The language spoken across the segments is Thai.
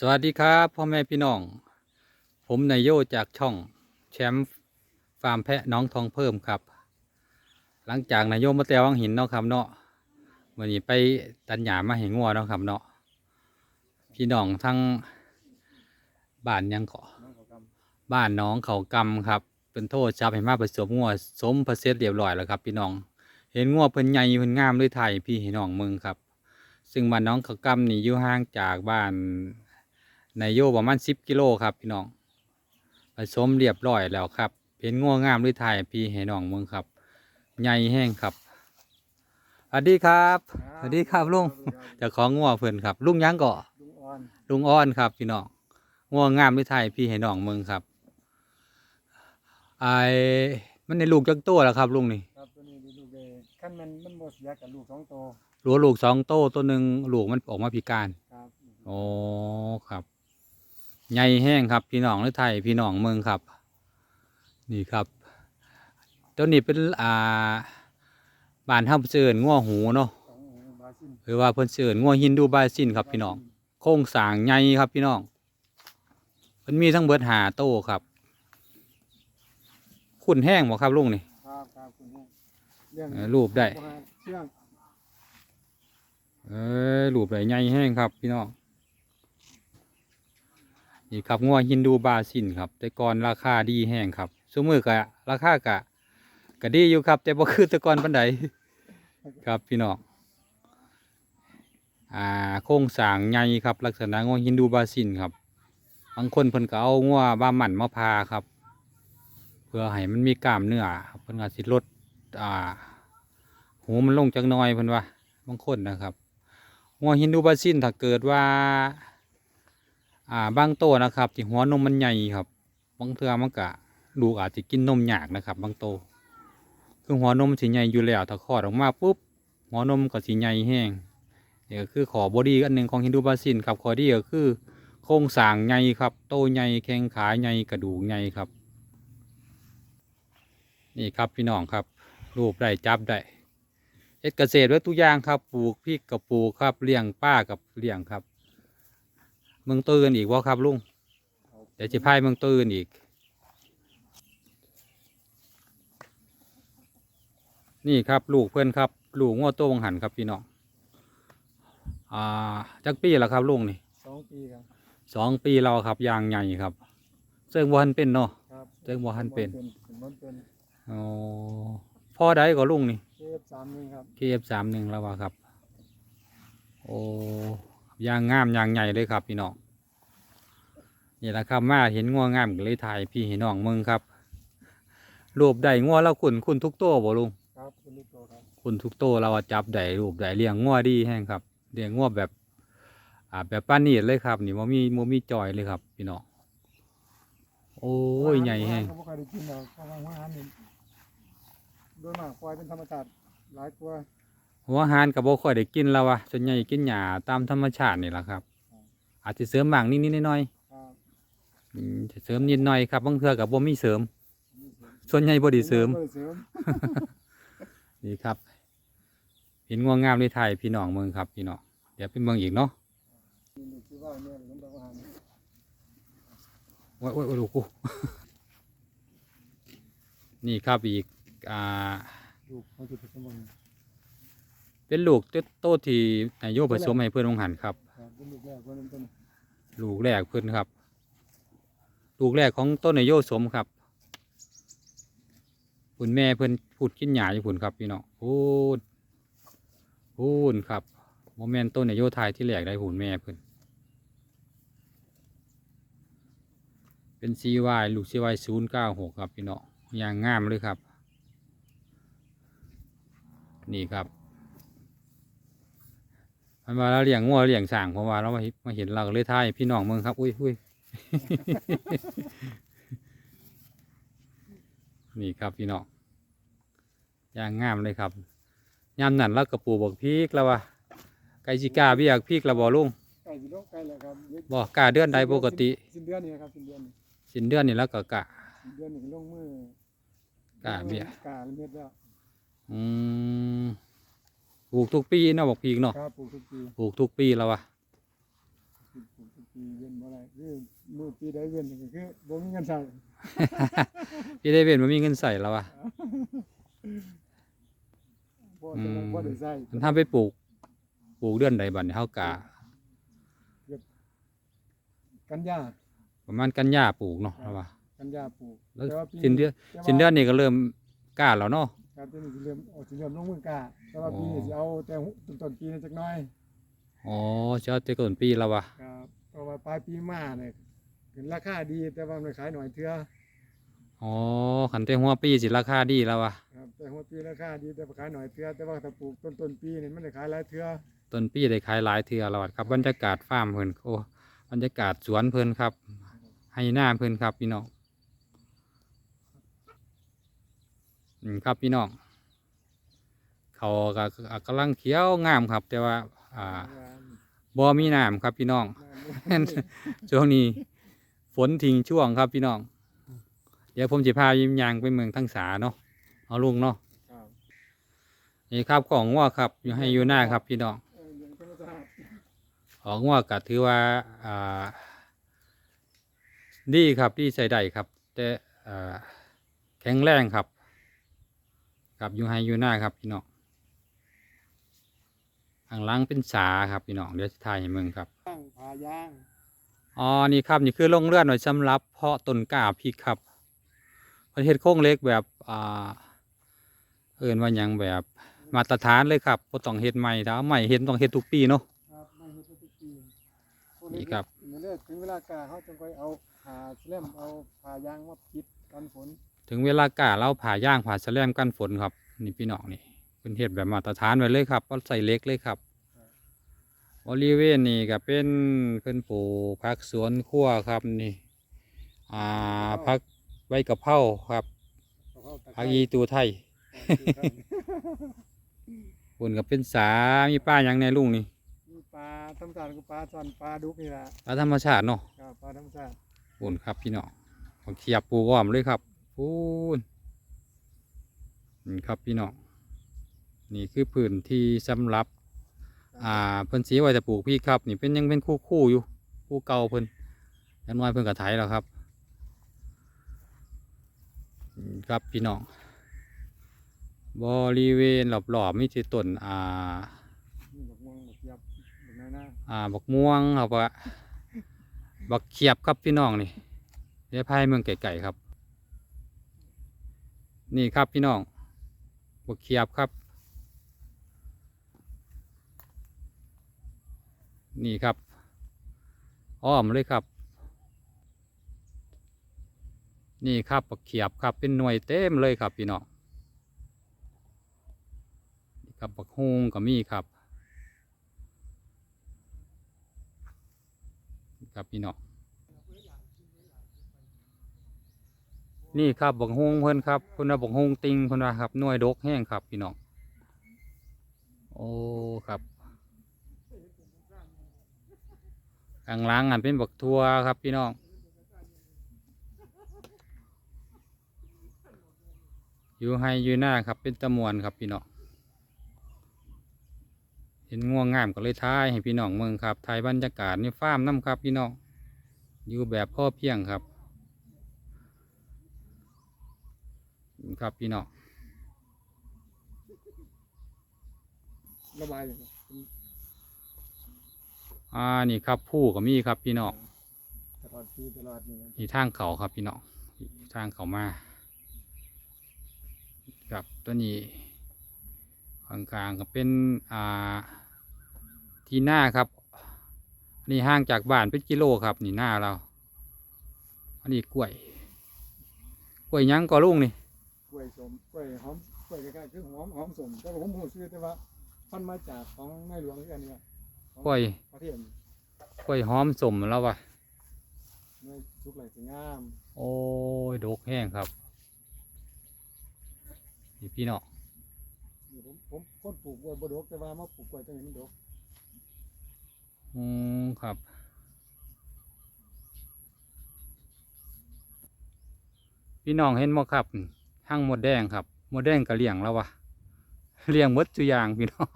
สวัสดีครับพ่อแม่พี่น้อง ผมนายโยจากช่องแชมป์ฟาร์มแพะน้องทองเพิ่มครับ หลังจากนายโยมาแต่วังหินเนาะครับเนาะวันนี้ไปตัดหญ้ามาให้งัวเนาะครับเนาะพี่น้องทั้งบ้านยังเกาะบ้านน้องเขากำครับ เป็นโทษจับให้มาผสมงัวสมผสมเรียบร้อยแล้วครับ พี่น้อง เห็นงัวเพิ่นใหญ่เพิ่นงามด้วยไทยพี่ให้น้องเมืองครับ ซึ่งบ้านน้องเขากำนี่อยู่ห่างจากบ้าน นายโยประมาณสิบกิโลครับพี่น้องผสมเรียบร้อยแล้วครับเห็นงัวงามด้วยไทยพี่ให้น้องเมืองครับใหญ่แห้งครับสวัสดีครับสวัสดีครับลุงเจะของงัวเพิ่นครับลุงหยังเกาะลุงอ่อนลุงอ้อนครับพี่น้องงัวงามด้วยไทยพี่ให้น้องเมืองครับไอ้มันในลูกจักตัวแล้วครับลุงนี่ครับตัวนี้ดูลูกเลยขั้นมันมันหมดเสียกับลูกสองโตวหลัวลูกสองโตวตัวหนึ่งลูกมันออกมาพิการครับโอ้ครับ ใหญ่แห้งครับ พี่น้องหรือไทยพี่น้องเมืองครับ นี่ครับตัวนี้เป็นอ่าบ้านเฮาเชิญงัวหูเนาะของบราซิลหรือว่าเพิ่นเชิญงัวฮินดูบาซินครับพี่น้อง โครงสร้างใหญ่ครับพี่น้องมันมีทั้งเบิดหาโตครับขุ่นแห้งบ่ครับลุงนี่ครับครับคุณแม่เรื่องเออรูปได้เชื่องเออรูปได้ใหญ่แห้งครับพี่น้อง นี่ครับงัวฮินดูบาซินครับแต่ก่อนราคาดีแห้งครับซุมือกะราคากะกะดีอยู่ครับ แต่บ่คือแต่ก่อนปานใดครับพี่น้องอ่าโครงสางใหญ่ครับ ลักษณะงัวฮินดูบาซินครับบางคนเพิ่นก็เอางัวบ้าหมันมาพาครับ เพื่อให้มันมีกล้ามเนื้อเพิ่นก็สิลดอ่าหูมันลงจักหน่อยเพิ่นว่าบางคนนะครับงัวฮินดูบาซินถ้าเกิดว่า อ่าบางโตวนะครับ ที่หัวนมมันใหญ่ครับ บางเทือมันก็ลูกอาจจะกินนมหยากนะครับ บางโตวคือหัวนมสิใหญ่อยู่แล้วถ้าคลอดออกมาปุ๊บหัวนมก็สิใหญ่แห้งนี่ก็คือขอบอดี้อันหนึ่งของฮินดูบาซินครับขอดีก็คือ โครงสร้างใหญ่ครับ โตใหญ่แข้งขาใหญ่กระดูกใหญ่ครับ นี่ครับพี่น้องครับ รูปได้จับได้เอ็ดเกษตรไว้ทุกอย่างครับปลูกพริกกับปลูกครับเลี้ยงป้ากับเลี้ยงครับ เมืองตื่นอีกว่าครับลุงเดี๋ยวจะพายเมืองตื่นอีก นี่ครับลูกเพื่อนครับ ลูกง้อโตวงหันครับพี่น้องอ่าจักปีแล้วครับลุงนี่สองปีครับสองปีเราครับยางใหญ่ครับเซิงบันเป็นเนาะครับเจ้าบ่ทันเป็นเป็นมันเป็นอ๋อพ่อใดก็ลุงนี่เคฟสามนี่ครับ KF สามหนึ่งแล้วว่าครับ โอ้ ยางงามยางใหญ่เลยครับพี่น้องนี่แหละครับมาเห็นงัวงามก็เลยถ่ายพี่ให้น้องมึงครับรูปใดงัวเราขุนขุนทุกตัวบ่ลุงครับคุณลูกโตครับขุนทุกตัวเราอะจับได้รูปได้เลี้ยงงัวดีแห้งครับเลี้ยงงัวแบบ อ่าแบบป้านนีดเลยครับ นี่มมีมมีจอยเลยครับ พี่น้องโอ้ยใหญ่แห้งเขาไม่ค่อยได้กินหรอกเพราะว่าอาหารนี่โดยมากควายเป็นธรรมชาติหลายตัว หัวหารกับบ่ค่อยได้กินแล้ววะส่วนใหญ่กินหญ้าตามธรรมชาตินี่แหละครับ อาจจะเสริมบางนิดนิดๆหน่อยครับๆอืมจะเสริมนิดหน่อยครับบางเทื่อกับบ่มีเสริม ส่วนใหญ่บ่ได้เสริม บ่ได้เสริมนี่ครับเห็นงวงงามในไทยพี่น้องเมืองครับพี่น้องเดี๋ยวไปเมืองอีกเนาะนี่ลูกที่ว่าเนี่ยผมบอกว่าอาหารโอ้ยโอ้ยโอ้ยลูกกูนี่ครับอีกอ่า ลูกเขาจะผสมกัน เป็นลูกโตๆที่นายโยผสมให้เพื่อนองหันครับครับ เป็นลูกแรกคนนั้นต้นลูกแรกเพื่อนครับ ลูกแรกของต้นนายโยสมครับคุณแม่เพื่อนพูดกินหยาอยู่พุ่นครับพี่น้องพูดพูดครับโมเมนต้นนายโยไทยที่แรกได้หุ่นแม่เพื่อนเป็นซีวายลูกซีวายศูนย์เก้าหกครับพี่น้องอย่างงามเลยครับ นี่ครับ มันมาเราเลี้ยงงัวเลี้ยงสางเพราะว่าเรามาเห็นมาเห็นเราก็เลยทายพี่น้องเมืองครับ อุ้ยอุ้ยนี่ครับพี่น้องอย่างงามเลยครับยามนั้นเรากระปูบอกพีกแล้ววะไก่จิกาเบียกพีกแล้วบ่ลุงไก่พี่น้องไก่เลยครับบ่กาเดือนใดปกติสิ้นเดือนนี่นะครับสิ้นเดือนนี่สิ้นเดือนนี่แล้วก็กะสิ้นเดือนนี่ลงมือกะเบี้ยกาเม็ดแล้วอืม ปลูกทุกปีเนาะบอกพีกเนาะครับปลูกทุกปีปลูกทุกปีแล้ววะปลูกทุกปีปีเว้นบ่ได้คือมือปีใดเว้นก็คือบ่มีเงินใช้พี่ได้เว้นบ่มีเงินใส่แล้ววะบ่จะบ่บ่ได้ใช้มันทำไปปลูก ปลูกเดือนใดบัดนี้เฮากะกันยาประมาณกันยาปลูกเนาะแล้ววะกันยาปลูกแล้วต่าปีสิ้นเดือนแต่ว่า สิ้นเดือนนี้ก็เริ่มกล้าแล้วเนาะ ครับตัวนี้สิเริ่มออกสิเริ่มลงมือกล้าแต่ว่าอ๋อปีนี้สิเอาแต่ต้นต้นปีนี้จักหน่อยอ๋อเจ้าแต่ต้นปีแล้ววะครับเพราะว่าปลายปีมาเนี่ยขึ้นราคาดีแต่ว่ามันขายหน่อยเทื่ออ๋อขันแต่หัวปีสิราคาดีแล้ววะครับแต่หัวปีราคาดีแต่ว่าขายหน่อยเทื่อแต่ว่าถ้าปลูกต้นต้นปีนี่มันได้ขายหลายเทื่อต้นปีได้ขายหลายเทื่อแล้วอะครับบรรยากาศฟาร์มเพิ่นโอ้บรรยากาศสวนเพิ่นครับให้หน้าเพิ่นครับพี่น้องอืม ครับพี่น้องเขาก็กำลังเขียวงามครับ แต่ว่า อ่าบ่มีน้ำครับพี่น้องช่วงนี้ฝนทิ้งช่วงครับพี่น้อง เดี๋ยวผมจะพายิมยางไปเมืองทั้งสาเนาะเอาลุงเนาะนี่ครับของงัวครับอยู่ให้อยู่หน้าครับ พี่น้องเอออย่างธรรมชาติของงัวก็ถือว่าอ่าดีครับดีใส่ได้ครับ แต่แข็งแรงครับ ครับอยู่ให้อยู่หน้าครับพี่น้องข้างหล่างเป็นสาครับพี่น้องเดี๋ยวจะถ่ายให้เมืองครับย่างผ่ายางอ๋อนี่ครับนี่คือโรงเรือนไว้สำหรับเพาะต้นกล้าพริกครับประเทศโค้งเล็กแบบอ่าเอินว่าหยังแบบมาตรฐานเลยครับบ่ต้องเฮ็ดใหม่ถ้าเอาใหม่เฮ็ดต้องเฮ็ดทุกปีเนาะครับไม่เฮ็ดทุกปีนี่ครับเมื่อเลิกถึงเวลากาเขาจึงไปเอาผ่าเล่มเอาผ่ายางมาปิดกันฝน ถึงเวลากล้าเราผ่าย่างผ่าแสลมกันฝนครับ นี่พี่น้องนี่เป็นเฮ็ดแบบมาตรฐานไว้เลยครับบ่ใส่เหล็กเลยครับบริเวณนี้ก็เป็นเพิ่นปลูกผักสวนครัวครับนี่อ่าผักใบกะเพราครับเอาเข้าตะไคผักร้ยีตูไทยบนกับเป็นสา มีป้าหยังในลุงนี่มีปลาธรรมชาติกับปลาซ่อนปลาดุกนี่แหละปลาธรรมชาติเนาะครับปลาธรรมชาติบนครับพี่น้องผมเขียบปูอ้อมเลยครับ ปูนนี่ครับพี่น้องนี่คือพื้นที่สำหรับ อ่าเพิ่นสีไว้จะปลูกพี่ครับ นี่เป็นยังเป็นคู่คู่อยู่ คู่เก่าเพิ่นยังน้อยเพิ่นกระไถแล้วครับครับพี่น้องบริเวณรอบๆมีที่ต้นอ่านี่บักม่วนาหน้าอ่าบักม่วงครับว่าบักเขียบครับพี่น้องนี่เดี๋ยวพายเมืองไก่ๆครับ นี่ครับพี่น้องบกเขียบครับ นี่ครับ อ้อมเลยครับ นี่ครับบกเขียบครับเป็นหน่วยเต็มเลยครับพี่น้องนี่ครับบักฮงก็มีครับ ครับพี่น้อง นี่ครับบักฮุงเพิ่นครับเพิ่นว่าบักฮุงติงเพิ่นว่าครับหน่วยดกแห้งครับพี่น้องโอ้ครับข้างล่างอันเป็นบักทัวครับพี่น้องอยู่ให้อยู่หน้าครับเป็นตะมวนครับพี่น้องเห็นง่วงงามก็เลยทายให้พี่น้องเมืองครับถ่ายบรรยากาศในฟาร์มน้ำครับพี่น้องอยู่แบบพ่อเพียงครับนี่ ครับพี่น้องระบายอ่านี่ครับผู้ก็มีครับพี่น้องตลอดปีตลอดนี่นี่ทางเขาครับพี่น้องนี่ทางเขามาครับตัวนี้ข้างกลางๆก็เป็นอ่าที่หน้าครับอันนี้ห่างจากบ้านเป็นกิโลครับ นี่หน้าเรา อันนี้กล้วย กล้วยหยังก็ลุงนี่ กล้วยสมกล้วยหอมกล้วยใกล้ๆคือหอมหอมสมแต่ว่าผมพูดชื่อแต่ว่าพันธุ์มาจากของในหลวงคืออันเนี้ยของกล้วยประเทศกล้วยหอมสมแล้ววะในทุกไหลสวยงาม โอ้ยดกแห้งครับนี่พี่น้องนี่ผมผมคนปลูกกล้วยบดกแต่ว่ามาปลูกกล้วยจังนี้มันดกอืมครับพี่น้องเห็นบ่ครับ ห้างหมดแดงครับหมดแดงก็เลี้ยงแล้ววะเลี้ยงหมดจุอย่างพี่น้อง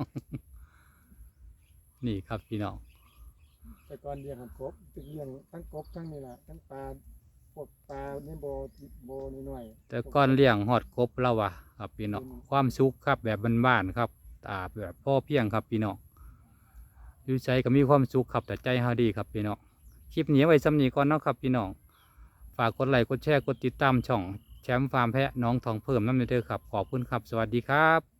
นี่ครับพี่น้องเฉแต่ก่อนเลี้ยงหันกบตึกเลี้ยงทั้งกบทั้งนี่แหละทั้งปลาพวกปลาในบ่อบ่อน้อยๆแต่ก่อนเลี้ยงหอดกบแล้ววะครับพี่น้องความสุขครับแบบบ้านๆครับตาแบบพ่อเพียงครับพี่น้องอยู่ใจก็มีความสุขครับแต่ใจเฮาดีครับพี่น้องคลิปนี้ไว้สำนีก่อนเนาะครับพี่น้องฝากกดไลค์กดแชร์กดติดตามช่อง แชมป์ฟาร์มแพะน้องทองเพิ่มน้ำเด้อครับ ขอบคุณครับ สวัสดีครับ